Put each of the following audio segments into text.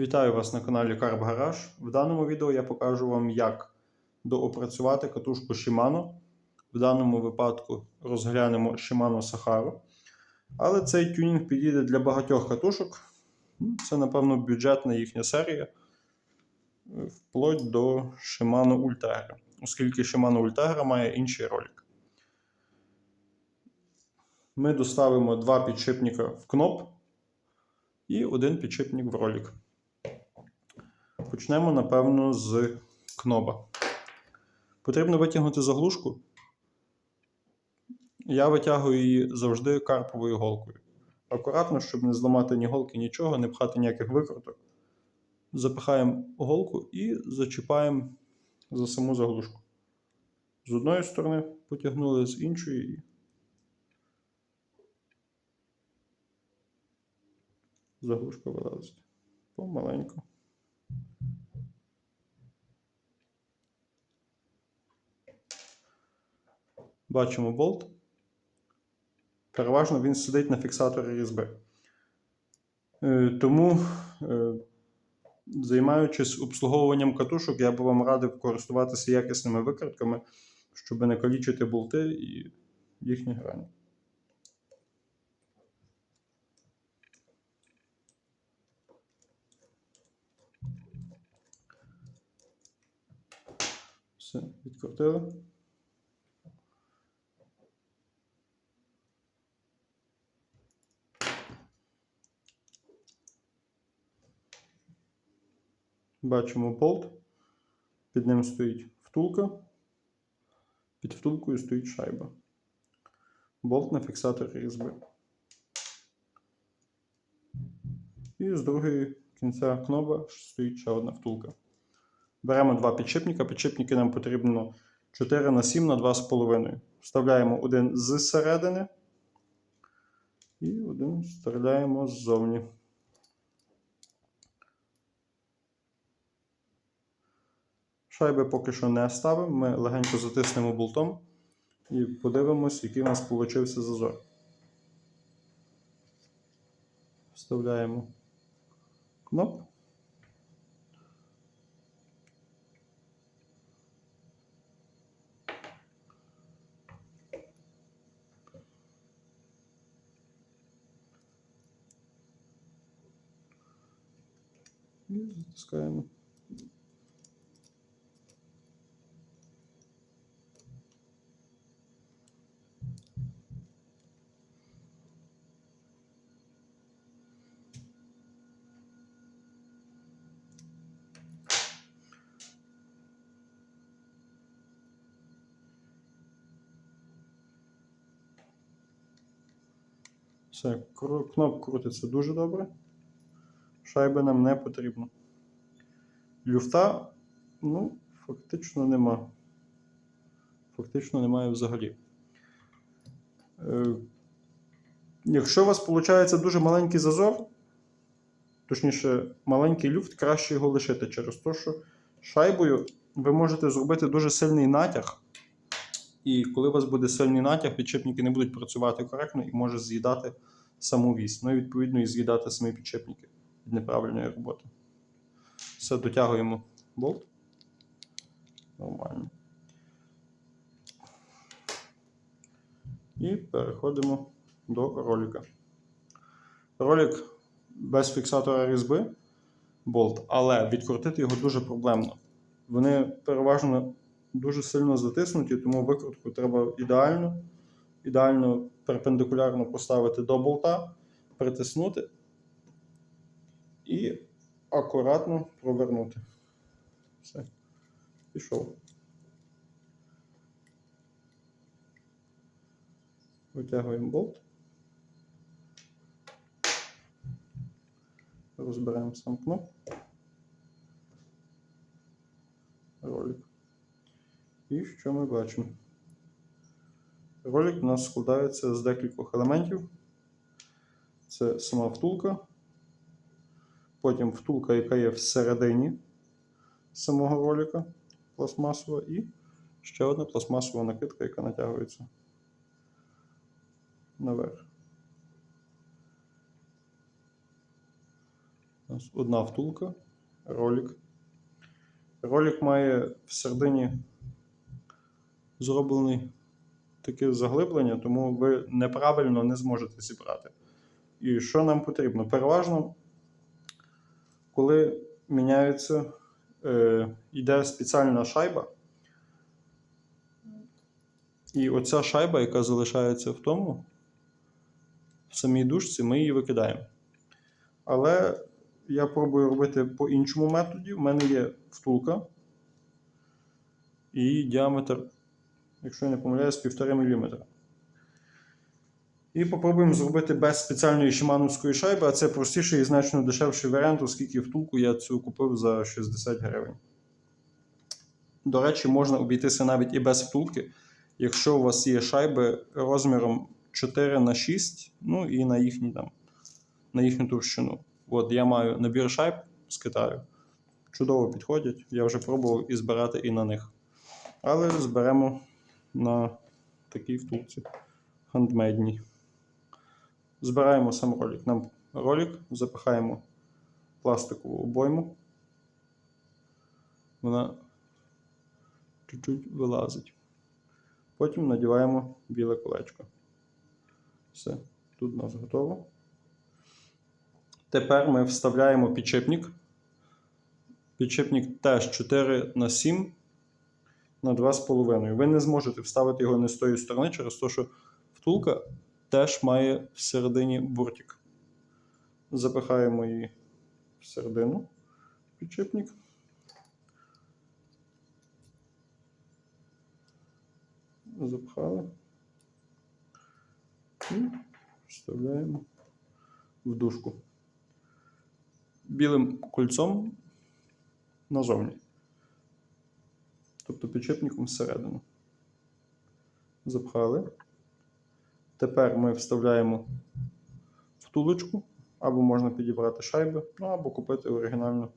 Вітаю вас на каналі Carb Garage. В даному відео я покажу вам, як доопрацювати катушку Shimano. В даному випадку розглянемо Shimano Sahara. Але цей тюнінг підійде для багатьох катушок. Ну, Це, напевно, бюджетна їхня серія. Вплоть до Shimano Ultegra, оскільки Shimano Ultegra має інший ролик. Ми доставимо два підшипника в кноп і один підшипник в ролик. Почнемо, напевно, з кноба. Потрібно витягнути заглушку. Я витягую її завжди карповою голкою. Акуратно, щоб не зламати ні голки, нічого, не пхати ніяких викруток. Запихаємо голку і зачіпаємо за саму заглушку. З одної сторони потягнули, з іншої. Заглушка вилазить. Помаленьку. Бачимо болт. Переважно він сидить на фіксаторі різьби. Е, Тому, е, займаючись обслуговуванням катушок, я би вам радив користуватися якісними викрутками, щоб не калічити болти і їхні грані. Все, відкрутили. Бачимо болт. Під ним стоїть втулка. Під втулкою стоїть шайба. Болт на фіксаторі різьби. І з другої кінця кноба стоїть ще одна втулка. Беремо два підшипника. Підшипники нам потрібно 4 на 7 на 2,5. Вставляємо один з середини і один вставляємо ззовні. Шайби поки що не ставимо. Ми легенько затиснемо болтом і подивимось, який у нас получився зазор. Вставляємо кноп. І затискаємо. Все, кноп крутиться дуже добре. Шайби нам не потрібно. Люфта, ну, фактично нема. Фактично немає взагалі. Е, якщо у вас виходить дуже маленький зазор, точніше, маленький люфт, краще його лишити через те, що шайбою ви можете зробити дуже сильний натяг. І коли у вас буде сильний натяг, підшипники не будуть працювати коректно і може з'їдати саму вісь. Ну і відповідно і з'їдати самі підшипники від неправильної роботи. Все, дотягуємо болт. Нормально. І переходимо до ролика. Ролик без фіксатора різьби болт, але відкрутити його дуже проблемно. Вони переважно дуже сильно затиснуті, тому викрутку треба ідеально, ідеально перпендикулярно поставити до болта, притиснути і акуратно провернути. Все. Пішов. Витягуємо болт. Розберемо сам кноп. Ролик. І що ми бачимо? Ролик у нас складається з декількох елементів. Це сама втулка. Потім втулка, яка є всередині самого ролика, пластмасова, і ще одна пластмасова накидка, яка натягується наверх. Одна втулка, ролик. Ролик має всередині зроблений таке заглиблення, тому ви неправильно не зможете зібрати. І що нам потрібно? Переважно, коли міняється, е, йде спеціальна шайба. І оця шайба, яка залишається в тому, в самій дужці, ми її викидаємо. Але я пробую робити по іншому методі. У мене є втулка і діаметр, якщо я не помиляюсь, 1,5 мм. І попробуємо зробити без спеціальної шимановської шайби, а це простіший і значно дешевший варіант, оскільки втулку я цю купив за 60 гривень. До речі, можна обійтися навіть і без втулки, якщо у вас є шайби розміром 4 на 6, ну і на їхній там, на їхню товщину. От я маю набір шайб з Китаю. Чудово підходять. Я вже пробував і збирати і на них. Але зберемо на такій втулці хандмейдній. Збираємо сам ролик. Нам ролик запихаємо пластикову обойму. Вона чуть-чуть вилазить. Потім надіваємо біле колечко. Все, тут у нас готово. Тепер ми вставляємо підшипник. Підшипник теж 4 на 7 на 2,5. Ви не зможете вставити його не з тої сторони, через те, що втулка теж має всередині буртик. Запихаємо її всередину підшипник. Запхали. І вставляємо в дужку. Білим кольцом назовні. Тобто підшипником всередину. Запхали. Тепер ми вставляємо втулочку, або можна підібрати шайби, ну або купити оригінальну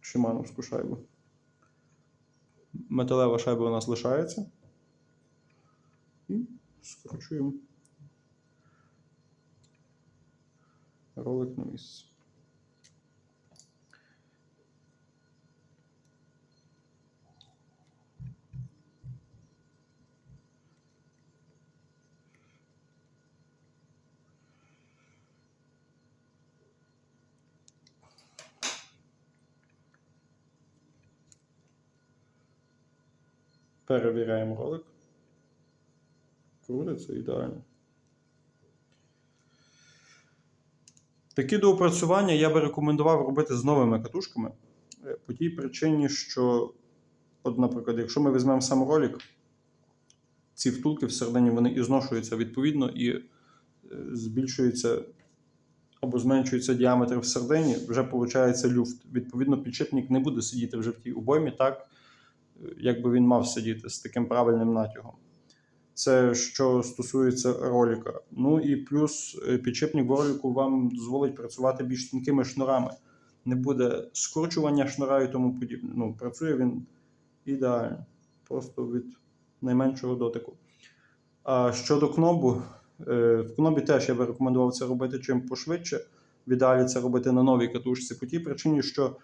шимановську шайбу. Металева шайба у нас лишається. І скручуємо ролик на місце. Перевіряємо ролик. Крутиться ідеально. Такі доопрацювання я би рекомендував робити з новими катушками. е, По тій причині, що, от, наприклад, якщо ми візьмемо сам ролик, ці втулки всередині вони і зношуються відповідно і е, збільшується або зменшується діаметр всередині, вже виходить люфт. Відповідно, підшипник не буде сидіти вже в тій обоймі так, як би він мав сидіти з таким правильним натягом. Це що стосується ролика. Ну і плюс е, підшипник в ролику вам дозволить працювати більш тонкими шнурами. Не буде скручування шнура і тому подібне. Ну, працює він ідеально, просто від найменшого дотику. А щодо кнобу, е, в кнобі теж я би рекомендував це робити чим пошвидше. В ідеалі це робити на новій катушці по тій причині, що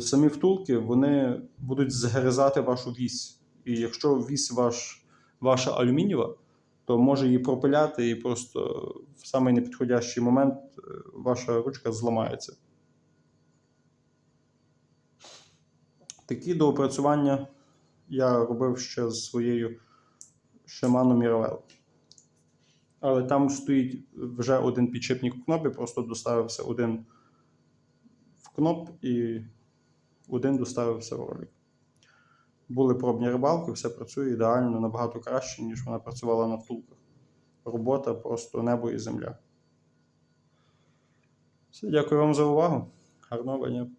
самі втулки вони будуть згризати вашу вісь. І якщо вісь ваш ваша алюмінієва, то може її пропиляти і просто в самий непідходящий момент е, ваша ручка зламається. Такі доопрацювання я робив ще з своєю Shimano Miravel. Але там стоїть вже один підшипник в кнопі, просто доставився один в кноп і один доставився ролик. Були пробні рибалки, все працює ідеально, набагато краще, ніж вона працювала на втулках. Робота просто небо і земля. Все, дякую вам за увагу. Гарного дня.